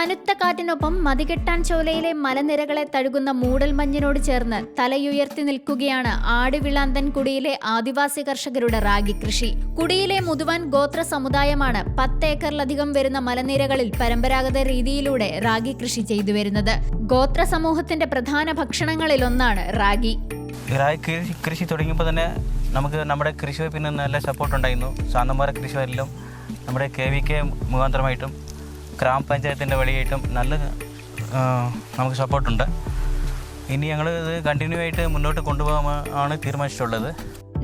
ചുഴലിക്കാറ്റിനൊപ്പം മതികെട്ടാൻ ചോലയിലെ മലനിരകളെ തഴുകുന്ന മൂടൽമഞ്ഞിനോട് ചേർന്ന് തലയുയർത്തി നിൽക്കുകയാണ് ആടുവിളാന്തൻ കുടിയിലെ ആദിവാസി കർഷകരുടെ റാഗി കൃഷി. കുടിയിലെ മുതുവാൻ ഗോത്ര സമുദായമാണ് പത്ത് ഏക്കറിലധികം വരുന്ന മലനിരകളിൽ പരമ്പരാഗത രീതിയിലൂടെ റാഗി കൃഷി ചെയ്തു വരുന്നത്. ഗോത്ര സമൂഹത്തിന്റെ പ്രധാന ഭക്ഷണങ്ങളിലൊന്നാണ് റാഗി. റാഗി കൃഷി കൃഷി തുടങ്ങിയപ്പോൾ തന്നെ നമുക്ക് നമ്മുടെ കൃഷി വകുപ്പിന് നല്ല സപ്പോർട്ട് ഉണ്ടായിരുന്നു. കൃഷി കൃഷിവരിലും നമ്മുടെ കെ വി കെ മുഖാന്തരമായിട്ടും ഗ്രാമപഞ്ചായത്തിന്റെ വഴിയായിട്ടും നല്ല നമുക്ക് സപ്പോർട്ടുണ്ട് ഇനി ഞങ്ങൾ ഇത് കണ്ടിന്യൂ ആയിട്ട് മുന്നോട്ട് കൊണ്ടുപോകാൻ തീരുമാനിച്ചിട്ടുള്ളത്.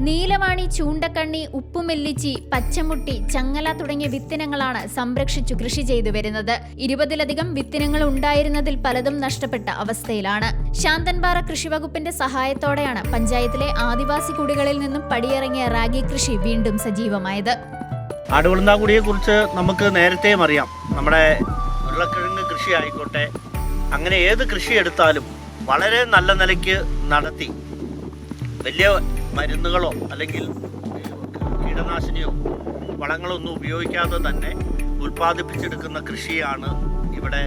നീലവാണി ചൂണ്ടക്കണ്ണി ഉപ്പുമെല്ലിച്ചി പച്ചമുട്ടി ചങ്ങല തുടങ്ങിയ വിത്തിനങ്ങളാണ് സംരക്ഷിച്ചു കൃഷി ചെയ്തു വരുന്നത്. ഇരുപതിലധികം വിത്തിനങ്ങൾ ഉണ്ടായിരുന്നതിൽ പലതും നഷ്ടപ്പെട്ട അവസ്ഥയിലാണ്. ശാന്തൻപാറ കൃഷിവകുപ്പിന്റെ സഹായത്തോടെയാണ് പഞ്ചായത്തിലെ ആദിവാസി കുടികളിൽ നിന്നും പടിയിറങ്ങിയ റാഗി കൃഷി വീണ്ടും സജീവമായത്. ആടുകുളന്താകുടിയെ കുറിച്ച് നമുക്ക് നേരത്തെയും അറിയാം. നമ്മുടെ ഉരുളക്കിഴങ്ങ് കൃഷി ആയിക്കോട്ടെ അങ്ങനെ ഏത് കൃഷി എടുത്താലും വളരെ നല്ല നിലയ്ക്ക് നടത്തി വലിയ മരുന്നുകളോ അല്ലെങ്കിൽ കീടനാശിനിയോ വളങ്ങളോ ഒന്നും ഉപയോഗിക്കാതെ തന്നെ ഉൽപ്പാദിപ്പിച്ചെടുക്കുന്ന കൃഷിയാണ് ഇവിടെ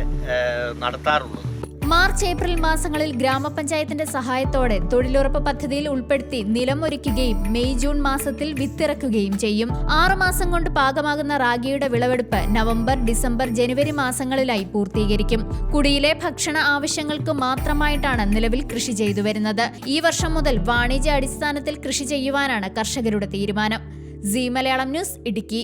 നടത്താറുള്ളത്. മാർച്ച് ഏപ്രിൽ മാസങ്ങളിൽ ഗ്രാമപഞ്ചായത്തിന്റെ സഹായത്തോടെ തൊഴിലുറപ്പ് പദ്ധതിയിൽ ഉൾപ്പെടുത്തി നിലമൊരുക്കുകയും മെയ് ജൂൺ മാസത്തിൽ വിത്തിറക്കുകയും ചെയ്യും. ആറുമാസം കൊണ്ട് പാകമാകുന്ന റാഗിയുടെ വിളവെടുപ്പ് നവംബർ ഡിസംബർ ജനുവരി മാസങ്ങളിലായി പൂർത്തീകരിക്കും. കുടിയിലെ ഭക്ഷണ ആവശ്യങ്ങൾക്ക് മാത്രമായിട്ടാണ് നിലവിൽ കൃഷി ചെയ്തു വരുന്നത്. ഈ വർഷം മുതൽ വാണിജ്യ അടിസ്ഥാനത്തിൽ കൃഷി ചെയ്യുവാനാണ് കർഷകരുടെ തീരുമാനം. C Malayalam news Idukki.